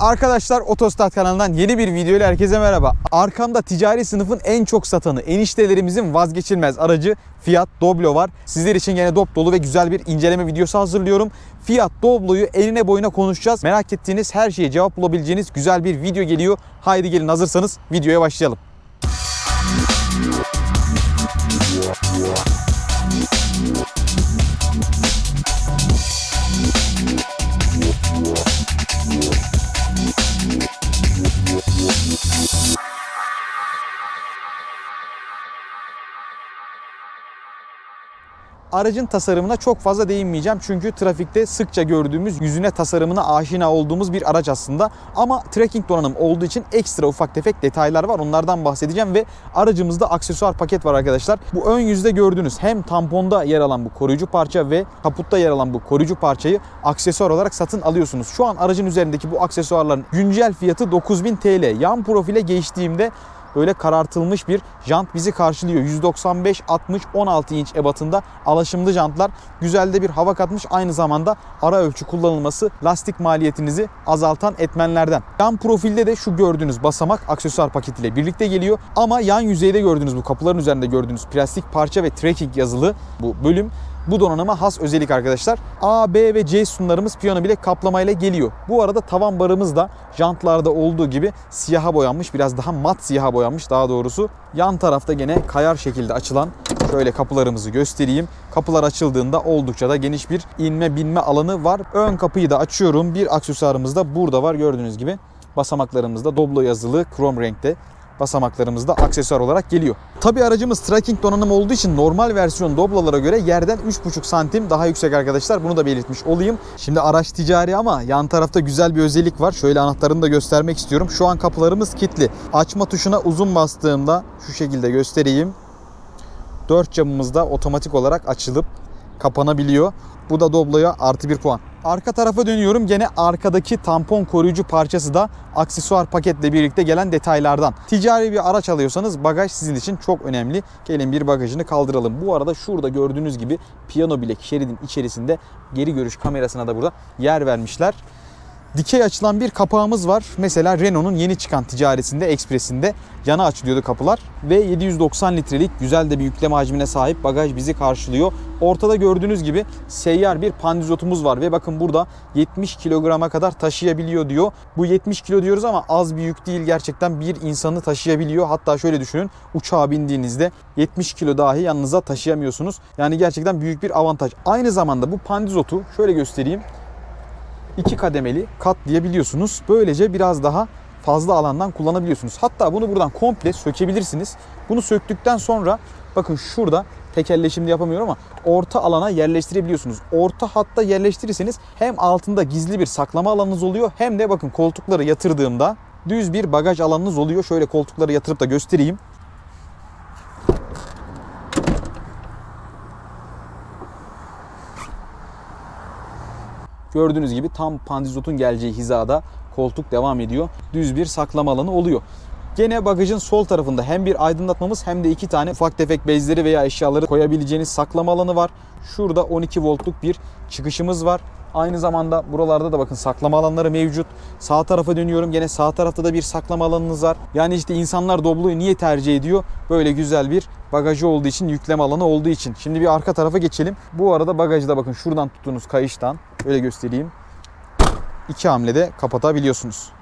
Arkadaşlar Otostat kanalından yeni bir video ile herkese merhaba. Arkamda ticari sınıfın en çok satanı, eniştelerimizin vazgeçilmez aracı Fiat Doblo var. Sizler için yine dop dolu ve güzel bir inceleme videosu hazırlıyorum. Fiat Doblo'yu eline boyuna konuşacağız. Merak ettiğiniz her şeye cevap bulabileceğiniz güzel bir video geliyor. Haydi gelin hazırsanız videoya başlayalım. Aracın tasarımına çok fazla değinmeyeceğim çünkü trafikte sıkça gördüğümüz yüzüne tasarımına aşina olduğumuz bir araç aslında. Ama trekking donanım olduğu için ekstra ufak tefek detaylar var onlardan bahsedeceğim ve aracımızda aksesuar paket var arkadaşlar. Bu ön yüzde gördüğünüz hem tamponda yer alan bu koruyucu parça ve kaputta yer alan bu koruyucu parçayı aksesuar olarak satın alıyorsunuz. Şu an aracın üzerindeki bu aksesuarların güncel fiyatı 9000 TL. Yan profile geçtiğimde böyle karartılmış bir jant bizi karşılıyor. 195, 60, 16 inç ebatında alaşımlı jantlar. Güzel de bir hava katmış. Aynı zamanda ara ölçü kullanılması lastik maliyetinizi azaltan etmenlerden. Yan profilde de şu gördüğünüz basamak aksesuar paketiyle birlikte geliyor. Ama yan yüzeyde gördüğünüz bu kapıların üzerinde gördüğünüz plastik parça ve trekking yazılı bu bölüm bu donanıma has özellik arkadaşlar. A, B ve C sütunlarımız piyano bilek kaplamayla geliyor. Bu arada tavan barımız da jantlarda olduğu gibi siyaha boyanmış. Biraz daha mat siyaha boyanmış daha doğrusu. Yan tarafta gene kayar şekilde açılan şöyle kapılarımızı göstereyim. Kapılar açıldığında oldukça da geniş bir inme binme alanı var. Ön kapıyı da açıyorum. Bir aksesuarımız da burada var gördüğünüz gibi. Basamaklarımızda Doblo yazılı krom renkte basamaklarımız da aksesuar olarak geliyor. Tabi aracımız trekking donanım olduğu için normal versiyon Doblo'lara göre yerden 3,5 santim daha yüksek arkadaşlar. Bunu da belirtmiş olayım. Şimdi araç ticari ama yan tarafta güzel bir özellik var. Şöyle anahtarını da göstermek istiyorum. Şu an kapılarımız kilitli. Açma tuşuna uzun bastığımda şu şekilde göstereyim. 4 camımız da otomatik olarak açılıp kapanabiliyor. Bu da Doblo'ya artı bir puan. Arka tarafa dönüyorum. Gene arkadaki tampon koruyucu parçası da aksesuar paketle birlikte gelen detaylardan. Ticari bir araç alıyorsanız bagaj sizin için çok önemli. Gelin bir bagajını kaldıralım. Bu arada şurada gördüğünüz gibi piyano bilek şeridin içerisinde geri görüş kamerasına da burada yer vermişler. Dikey açılan bir kapağımız var. Mesela Renault'un yeni çıkan ticaresinde, ekspresinde yana açılıyordu kapılar. Ve 790 litrelik güzel de bir yükleme hacmine sahip bagaj bizi karşılıyor. Ortada gördüğünüz gibi seyyar bir pandizotumuz var. Ve bakın burada 70 kilograma kadar taşıyabiliyor diyor. Bu 70 kilo diyoruz ama az bir yük değil. Gerçekten bir insanı taşıyabiliyor. Hatta şöyle düşünün uçağa bindiğinizde 70 kilo dahi yanınıza taşıyamıyorsunuz. Yani gerçekten büyük bir avantaj. Aynı zamanda bu pandizotu şöyle göstereyim iki kademeli katlayabiliyorsunuz. Böylece biraz daha fazla alandan kullanabiliyorsunuz. Hatta bunu buradan komple sökebilirsiniz. Bunu söktükten sonra bakın şurada tekerleşimde yapamıyorum ama orta alana yerleştirebiliyorsunuz. Orta hatta yerleştirirseniz hem altında gizli bir saklama alanınız oluyor hem de bakın koltukları yatırdığımda düz bir bagaj alanınız oluyor. Şöyle koltukları yatırıp da göstereyim. Gördüğünüz gibi tam pandizotun geleceği hizada koltuk devam ediyor. Düz bir saklama alanı oluyor. Gene bagajın sol tarafında hem bir aydınlatmamız hem de iki tane ufak tefek bezleri veya eşyaları koyabileceğiniz saklama alanı var. Şurada 12 voltluk bir çıkışımız var. Aynı zamanda buralarda da bakın saklama alanları mevcut. Sağ tarafa dönüyorum. Gene sağ tarafta da bir saklama alanınız var. Yani işte insanlar Doblo'yu niye tercih ediyor? Böyle güzel bir bagajı olduğu için, yükleme alanı olduğu için. Şimdi bir arka tarafa geçelim. Bu arada bagajı da bakın şuradan tuttuğunuz kayıştan öyle göstereyim. İki hamlede kapatabiliyorsunuz.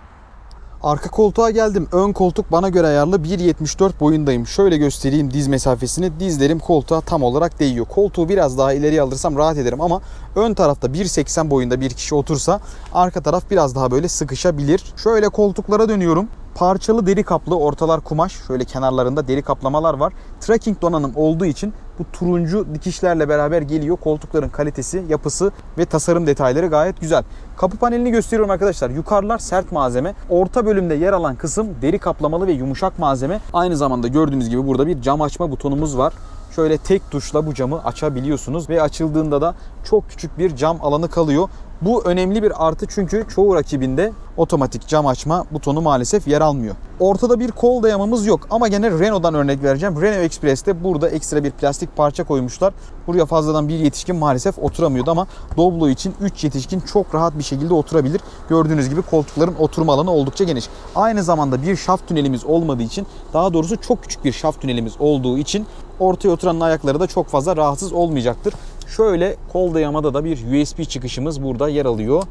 Arka koltuğa geldim. Ön koltuk bana göre ayarlı 1.74 boyundayım. Şöyle göstereyim diz mesafesini. Dizlerim koltuğa tam olarak değiyor. Koltuğu biraz daha ileriye alırsam rahat ederim ama ön tarafta 1.80 boyunda bir kişi otursa arka taraf biraz daha böyle sıkışabilir. Şöyle koltuklara dönüyorum. Parçalı deri kaplı, ortalar kumaş. Şöyle kenarlarında deri kaplamalar var. Trekking donanım olduğu için bu turuncu dikişlerle beraber geliyor. Koltukların kalitesi, yapısı ve tasarım detayları gayet güzel. Kapı panelini gösteriyorum arkadaşlar. Yukarılar sert malzeme. Orta bölümde yer alan kısım deri kaplamalı ve yumuşak malzeme. Aynı zamanda gördüğünüz gibi burada bir cam açma butonumuz var. Şöyle tek tuşla bu camı açabiliyorsunuz ve açıldığında da çok küçük bir cam alanı kalıyor. Bu önemli bir artı çünkü çoğu rakibinde otomatik cam açma butonu maalesef yer almıyor. Ortada bir kol dayamamız yok ama gene Renault'dan örnek vereceğim. Renault Express'te burada ekstra bir plastik parça koymuşlar. Buraya fazladan bir yetişkin maalesef oturamıyordu ama Doblo için 3 yetişkin çok rahat bir şekilde oturabilir. Gördüğünüz gibi koltukların oturma alanı oldukça geniş. Aynı zamanda bir şaft tünelimiz olmadığı için daha doğrusu çok küçük bir şaft tünelimiz olduğu için ortaya oturanın ayakları da çok fazla rahatsız olmayacaktır. Şöyle kol dayamada da bir USB çıkışımız burada yer alıyor.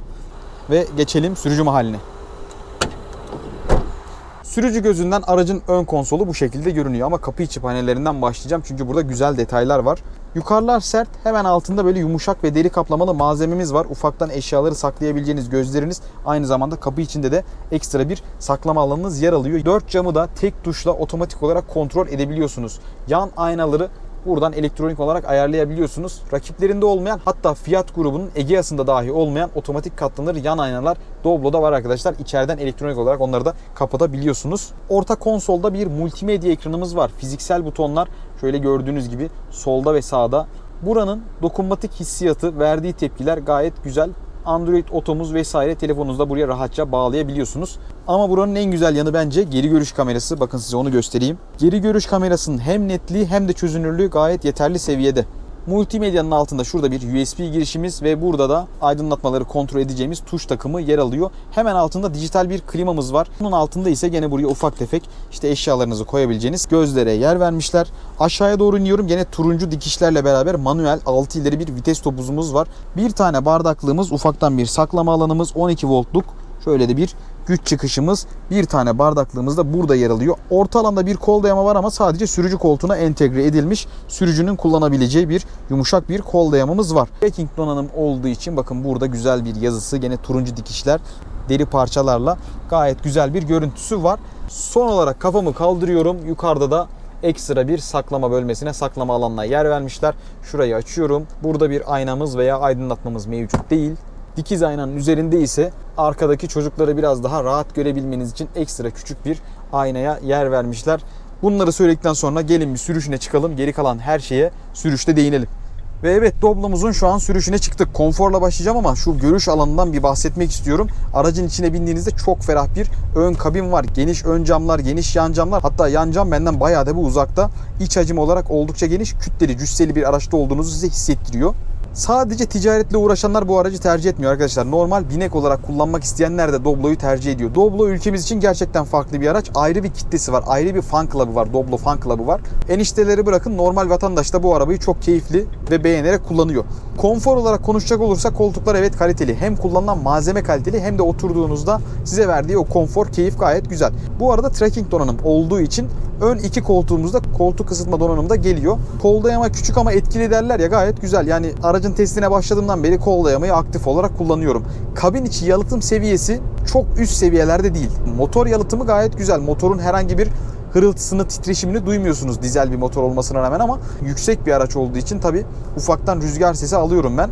Ve geçelim sürücü mahalline. Sürücü gözünden aracın ön konsolu bu şekilde görünüyor ama kapı içi panellerinden başlayacağım çünkü burada güzel detaylar var. Yukarılar sert, hemen altında böyle yumuşak ve deri kaplamalı malzememiz var. Ufaktan eşyaları saklayabileceğiniz gözleriniz aynı zamanda kapı içinde de ekstra bir saklama alanınız yer alıyor. Dört camı da tek tuşla otomatik olarak kontrol edebiliyorsunuz. Yan aynaları buradan elektronik olarak ayarlayabiliyorsunuz. Rakiplerinde olmayan hatta Fiat grubunun Egea'sında dahi olmayan otomatik katlanır yan aynalar Doblo'da var arkadaşlar. İçeriden elektronik olarak onları da kapatabiliyorsunuz. Orta konsolda bir multimedya ekranımız var. Fiziksel butonlar şöyle gördüğünüz gibi solda ve sağda. Buranın dokunmatik hissiyatı, verdiği tepkiler gayet güzel. Android otomuz vesaire telefonunuzda buraya rahatça bağlayabiliyorsunuz. Ama buranın en güzel yanı bence geri görüş kamerası. Bakın size onu göstereyim. Geri görüş kamerasının hem netliği hem de çözünürlüğü gayet yeterli seviyede. Multimedyanın altında şurada bir USB girişimiz ve burada da aydınlatmaları kontrol edeceğimiz tuş takımı yer alıyor. Hemen altında dijital bir klimamız var. Bunun altında ise gene buraya ufak tefek işte eşyalarınızı koyabileceğiniz gözlere yer vermişler. Aşağıya doğru iniyorum. Gene turuncu dikişlerle beraber manuel 6 ileri bir vites topuzumuz var. Bir tane bardaklığımız, ufaktan bir saklama alanımız, 12 voltluk şöyle de bir güç çıkışımız bir tane bardaklığımız da burada yer alıyor. Orta alanda bir kol dayama var ama sadece sürücü koltuğuna entegre edilmiş. Sürücünün kullanabileceği bir yumuşak bir kol dayamamız var. Trekking donanım olduğu için bakın burada güzel bir yazısı. Gene turuncu dikişler deri parçalarla gayet güzel bir görüntüsü var. Son olarak kafamı kaldırıyorum. Yukarıda da ekstra bir saklama bölmesine, saklama alanına yer vermişler. Şurayı açıyorum. Burada bir aynamız veya aydınlatmamız mevcut değil. Dikiz aynanın üzerinde ise arkadaki çocukları biraz daha rahat görebilmeniz için ekstra küçük bir aynaya yer vermişler. Bunları söyledikten sonra gelin bir sürüşüne çıkalım. Geri kalan her şeye sürüşte değinelim. Ve evet Doblo'muzun şu an sürüşüne çıktık. Konforla başlayacağım ama şu görüş alanından bir bahsetmek istiyorum. Aracın içine bindiğinizde çok ferah bir ön kabin var. Geniş ön camlar, geniş yan camlar. Hatta yan cam benden bayağı da bu uzakta. İç hacim olarak oldukça geniş, kütleli, cüsseli bir araçta olduğunuzu size hissettiriyor. Sadece ticaretle uğraşanlar bu aracı tercih etmiyor arkadaşlar. Normal binek olarak kullanmak isteyenler de Doblo'yu tercih ediyor. Doblo ülkemiz için gerçekten farklı bir araç. Ayrı bir kitlesi var. Ayrı bir fan club'ı var. Doblo fan club'ı var. Enişteleri bırakın normal vatandaş da bu arabayı çok keyifli ve beğenerek kullanıyor. Konfor olarak konuşacak olursak koltuklar evet kaliteli. Hem kullanılan malzeme kaliteli hem de oturduğunuzda size verdiği o konfor, keyif gayet güzel. Bu arada trekking donanım olduğu için ön iki koltuğumuzda koltuk ısıtma donanımı da geliyor. Kol dayama küçük ama etkili derler ya gayet güzel. Yani aracın testine başladığımdan beri kol dayamayı aktif olarak kullanıyorum. Kabin içi yalıtım seviyesi çok üst seviyelerde değil. Motor yalıtımı gayet güzel. Motorun herhangi bir hırıltısını, titreşimini duymuyorsunuz dizel bir motor olmasına rağmen ama yüksek bir araç olduğu için tabi ufaktan rüzgar sesi alıyorum ben.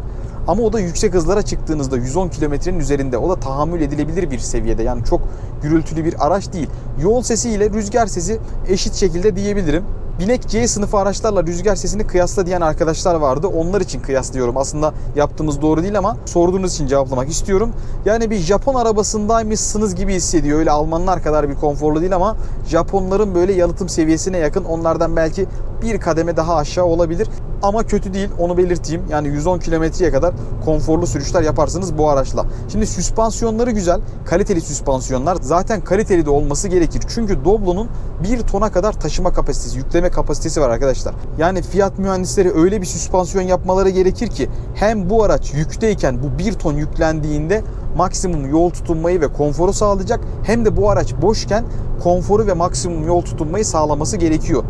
Ama o da yüksek hızlara çıktığınızda 110 kilometrenin üzerinde o da tahammül edilebilir bir seviyede. Yani çok gürültülü bir araç değil. Yol sesi ile rüzgar sesi eşit şekilde diyebilirim. Binek C sınıfı araçlarla rüzgar sesini kıyasla diyen arkadaşlar vardı. Onlar için kıyaslıyorum. Aslında yaptığımız doğru değil ama sorduğunuz için cevaplamak istiyorum. Yani bir Japon arabasındaymışsınız gibi hissediyor. Öyle Almanlar kadar bir konforlu değil ama Japonların böyle yalıtım seviyesine yakın. Onlardan belki bir kademe daha aşağı olabilir. Ama kötü değil onu belirteyim. Yani 110 kilometreye kadar konforlu sürüşler yaparsınız bu araçla. Şimdi süspansiyonları güzel. Kaliteli süspansiyonlar. Zaten kaliteli de olması gerekir. Çünkü Doblo'nun 1 tona kadar taşıma kapasitesi, yükleme kapasitesi var arkadaşlar. Yani Fiat mühendisleri öyle bir süspansiyon yapmaları gerekir ki hem bu araç yükteyken bu 1 ton yüklendiğinde maksimum yol tutunmayı ve konforu sağlayacak hem de bu araç boşken konforu ve maksimum yol tutunmayı sağlaması gerekiyor.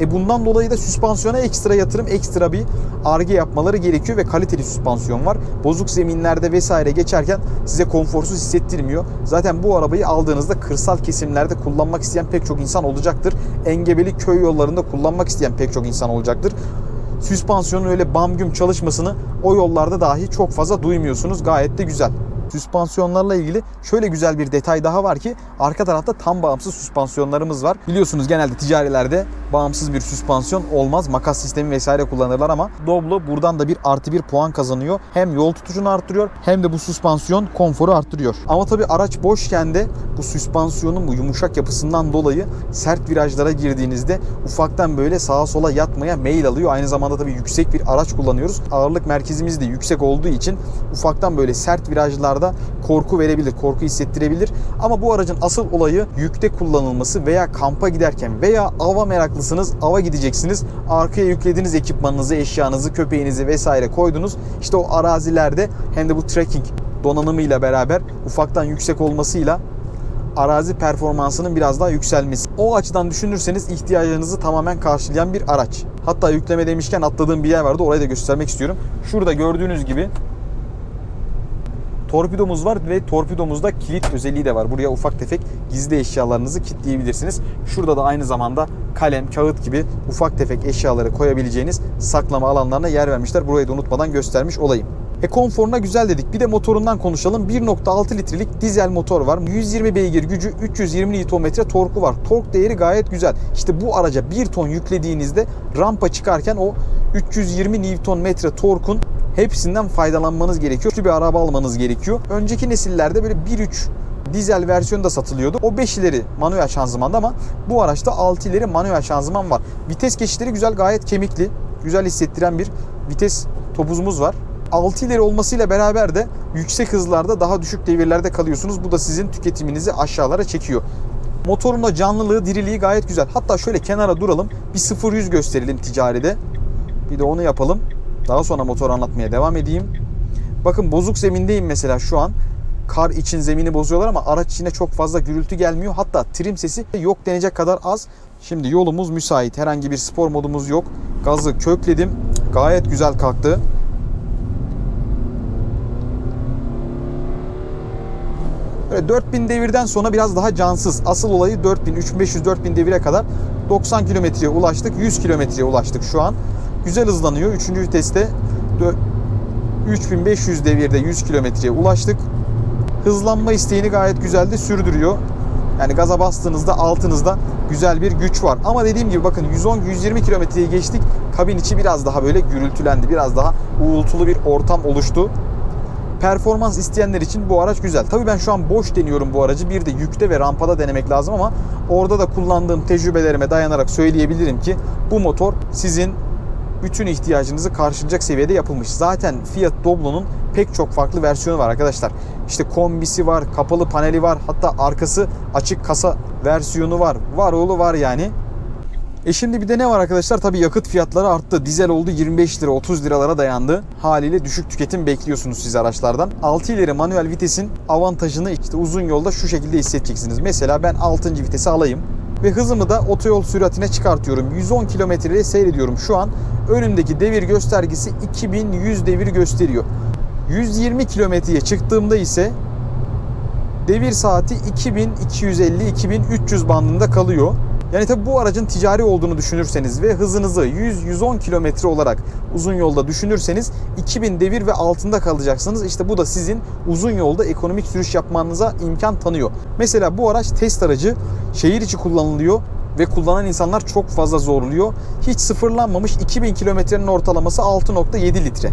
E bundan dolayı da süspansiyona ekstra yatırım, ekstra bir arge yapmaları gerekiyor ve kaliteli süspansiyon var. Bozuk zeminlerde vesaire geçerken size konforsuz hissettirmiyor. Zaten bu arabayı aldığınızda kırsal kesimlerde kullanmak isteyen pek çok insan olacaktır. Engebeli köy yollarında kullanmak isteyen pek çok insan olacaktır. Süspansiyonun öyle bam güm çalışmasını o yollarda dahi çok fazla duymuyorsunuz. Gayet de güzel. Süspansiyonlarla ilgili şöyle güzel bir detay daha var ki arka tarafta tam bağımsız süspansiyonlarımız var. Biliyorsunuz genelde ticarilerde bağımsız bir süspansiyon olmaz. Makas sistemi vesaire kullanırlar ama Doblo buradan da bir artı bir puan kazanıyor. Hem yol tutuşunu arttırıyor hem de bu süspansiyon konforu arttırıyor. Ama tabii araç boşken de bu süspansiyonun bu yumuşak yapısından dolayı sert virajlara girdiğinizde ufaktan böyle sağa sola yatmaya meyil alıyor. Aynı zamanda tabii yüksek bir araç kullanıyoruz. Ağırlık merkezimiz de yüksek olduğu için ufaktan böyle sert virajlarda korku verebilir, korku hissettirebilir. Ama bu aracın asıl olayı yükte kullanılması veya kampa giderken veya ava meraklısınız, ava gideceksiniz. Arkaya yüklediğiniz ekipmanınızı, eşyanızı, köpeğinizi vesaire koydunuz. İşte o arazilerde hem de bu trekking donanımıyla beraber ufaktan yüksek olmasıyla arazi performansının biraz daha yükselmesi. O açıdan düşünürseniz ihtiyaclarınızı tamamen karşılayan bir araç. Hatta yükleme demişken atladığım bir yer vardı orayı da göstermek istiyorum. Şurada gördüğünüz gibi torpidomuz var ve torpidomuzda kilit özelliği de var. Buraya ufak tefek gizli eşyalarınızı kilitleyebilirsiniz. Şurada da aynı zamanda kalem, kağıt gibi ufak tefek eşyaları koyabileceğiniz saklama alanlarına yer vermişler. Burayı da unutmadan göstermiş olayım. E konforuna güzel dedik. Bir de motorundan konuşalım. 1.6 litrelik dizel motor var. 120 beygir gücü, 320 Nm torku var. Tork değeri gayet güzel. İşte bu araca 1 ton yüklediğinizde rampa çıkarken o 320 Nm torkun hepsinden faydalanmanız gerekiyor. Güçlü bir araba almanız gerekiyor. Önceki nesillerde böyle 1.3 dizel versiyonu da satılıyordu. O 5 ileri manuel şanzımandı ama bu araçta 6 ileri manuel şanzıman var. Vites geçişleri güzel, gayet kemikli. Güzel hissettiren bir vites topuzumuz var. 6 ileri olmasıyla beraber de yüksek hızlarda daha düşük devirlerde kalıyorsunuz. Bu da sizin tüketiminizi aşağılara çekiyor. Motorun da canlılığı, diriliği gayet güzel. Hatta şöyle kenara duralım. Bir 0-100 gösterelim ticaride. Bir de onu yapalım. Daha sonra motor anlatmaya devam edeyim. Bakın bozuk zemindeyim mesela şu an. Kar için zemini bozuyorlar ama araç içine çok fazla gürültü gelmiyor. Hatta trim sesi yok denecek kadar az. Şimdi yolumuz müsait. Herhangi bir spor modumuz yok. Gazı kökledim. Gayet güzel kalktı. Böyle 4000 devirden sonra biraz daha cansız. Asıl olayı 4000, 3500-4000 devire kadar 90 kilometreye ulaştık. 100 kilometreye ulaştık şu an. Güzel hızlanıyor. 3. viteste 3500 devirde 100 kilometreye ulaştık. Hızlanma isteğini gayet güzel de sürdürüyor. Yani gaza bastığınızda altınızda güzel bir güç var. Ama dediğim gibi bakın 110-120 kilometreyi geçtik. Kabin içi biraz daha böyle gürültülendi. Biraz daha uğultulu bir ortam oluştu performans isteyenler için bu araç güzel. Tabii ben şu an boş deniyorum bu aracı. Bir de yükte ve rampada denemek lazım ama orada da kullandığım tecrübelerime dayanarak söyleyebilirim ki bu motor sizin bütün ihtiyacınızı karşılayacak seviyede yapılmış. Zaten Fiat Doblo'nun pek çok farklı versiyonu var arkadaşlar. İşte kombisi var, kapalı paneli var, hatta arkası açık kasa versiyonu var. Var oğlu var yani. E şimdi bir de ne var arkadaşlar? Tabii yakıt fiyatları arttı. Dizel oldu 25 lira 30 liralara dayandı. Haliyle düşük tüketim bekliyorsunuz siz araçlardan. 6 ileri manuel vitesin avantajını işte uzun yolda şu şekilde hissedeceksiniz. Mesela ben 6. vitesi alayım ve hızımı da otoyol süratine çıkartıyorum. 110 kilometreye seyrediyorum şu an. Önümdeki devir göstergesi 2100 devir gösteriyor. 120 kilometreye çıktığımda ise devir saati 2250-2300 bandında kalıyor. Yani tabi bu aracın ticari olduğunu düşünürseniz ve hızınızı 100-110 km olarak uzun yolda düşünürseniz 2000 devir ve altında kalacaksınız. İşte bu da sizin uzun yolda ekonomik sürüş yapmanıza imkan tanıyor. Mesela bu araç test aracı şehir içi kullanılıyor ve kullanan insanlar çok fazla zorluyor. Hiç sıfırlanmamış 2000 kilometrenin ortalaması 6.7 litre.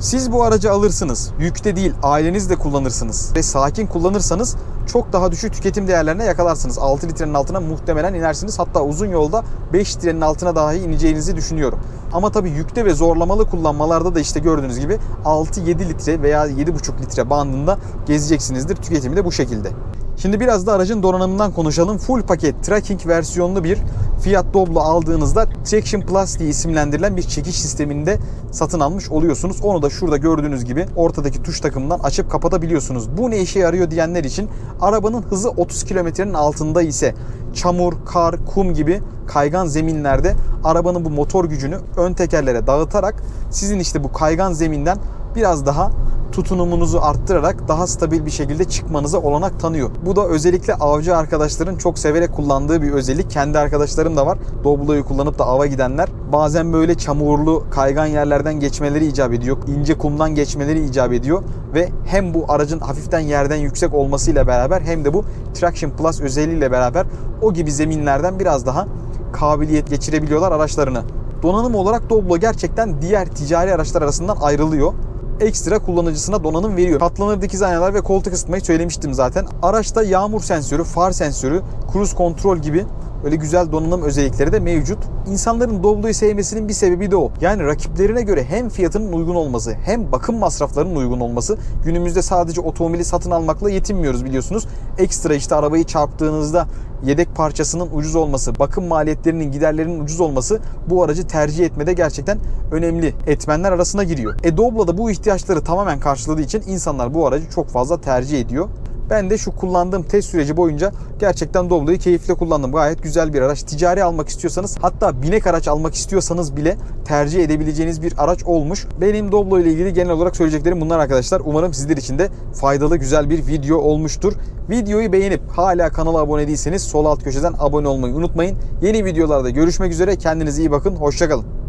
Siz bu aracı alırsınız. Yükte değil, aileniz de kullanırsınız. Ve sakin kullanırsanız çok daha düşük tüketim değerlerine yakalarsınız. 6 litrenin altına muhtemelen inersiniz. Hatta uzun yolda 5 litrenin altına dahi ineceğinizi düşünüyorum. Ama tabii yükte ve zorlamalı kullanmalarda da işte gördüğünüz gibi 6-7 litre veya 7,5 litre bandında gezeceksinizdir. Tüketimi de bu şekilde. Şimdi biraz da aracın donanımından konuşalım. Full paket tracking versiyonlu bir Fiat Doblo aldığınızda Traction Plus diye isimlendirilen bir çekiş sisteminde satın almış oluyorsunuz. Onu da şurada gördüğünüz gibi ortadaki tuş takımından açıp kapatabiliyorsunuz. Bu ne işe yarıyor diyenler için arabanın hızı 30 kilometrenin altında ise çamur, kar, kum gibi kaygan zeminlerde arabanın bu motor gücünü ön tekerlere dağıtarak sizin işte bu kaygan zeminden biraz daha tutunumunuzu arttırarak daha stabil bir şekilde çıkmanıza olanak tanıyor. Bu da özellikle avcı arkadaşların çok severek kullandığı bir özellik. Kendi arkadaşlarım da var. Doblo'yu kullanıp da ava gidenler. Bazen böyle çamurlu, kaygan yerlerden geçmeleri icap ediyor. ince kumdan geçmeleri icap ediyor. Ve hem bu aracın hafiften yerden yüksek olmasıyla beraber hem de bu Traction Plus özelliğiyle beraber o gibi zeminlerden biraz daha kabiliyet geçirebiliyorlar araçlarını. Donanım olarak Doblo gerçekten diğer ticari araçlar arasından ayrılıyor ekstra kullanıcısına donanım veriyor. Katlanır dikiz aynalar ve koltuk ısıtmayı söylemiştim zaten. Araçta yağmur sensörü, far sensörü, cruise kontrol gibi öyle güzel donanım özellikleri de mevcut. İnsanların Doblo'yu sevmesinin bir sebebi de o. Yani rakiplerine göre hem fiyatının uygun olması hem bakım masraflarının uygun olması. Günümüzde sadece otomobili satın almakla yetinmiyoruz biliyorsunuz. Ekstra işte arabayı çarptığınızda yedek parçasının ucuz olması, bakım maliyetlerinin, giderlerinin ucuz olması bu aracı tercih etmede gerçekten önemli etmenler arasına giriyor. E Doblo da bu ihtiyaçları tamamen karşıladığı için insanlar bu aracı çok fazla tercih ediyor. Ben de şu kullandığım test süreci boyunca gerçekten Doblo'yu keyifle kullandım. Gayet güzel bir araç. Ticari almak istiyorsanız hatta binek araç almak istiyorsanız bile tercih edebileceğiniz bir araç olmuş. Benim Doblo ile ilgili genel olarak söyleyeceklerim bunlar arkadaşlar. Umarım sizler için de faydalı güzel bir video olmuştur. Videoyu beğenip hala kanala abone değilseniz sol alt köşeden abone olmayı unutmayın. Yeni videolarda görüşmek üzere. Kendinize iyi bakın. Hoşçakalın.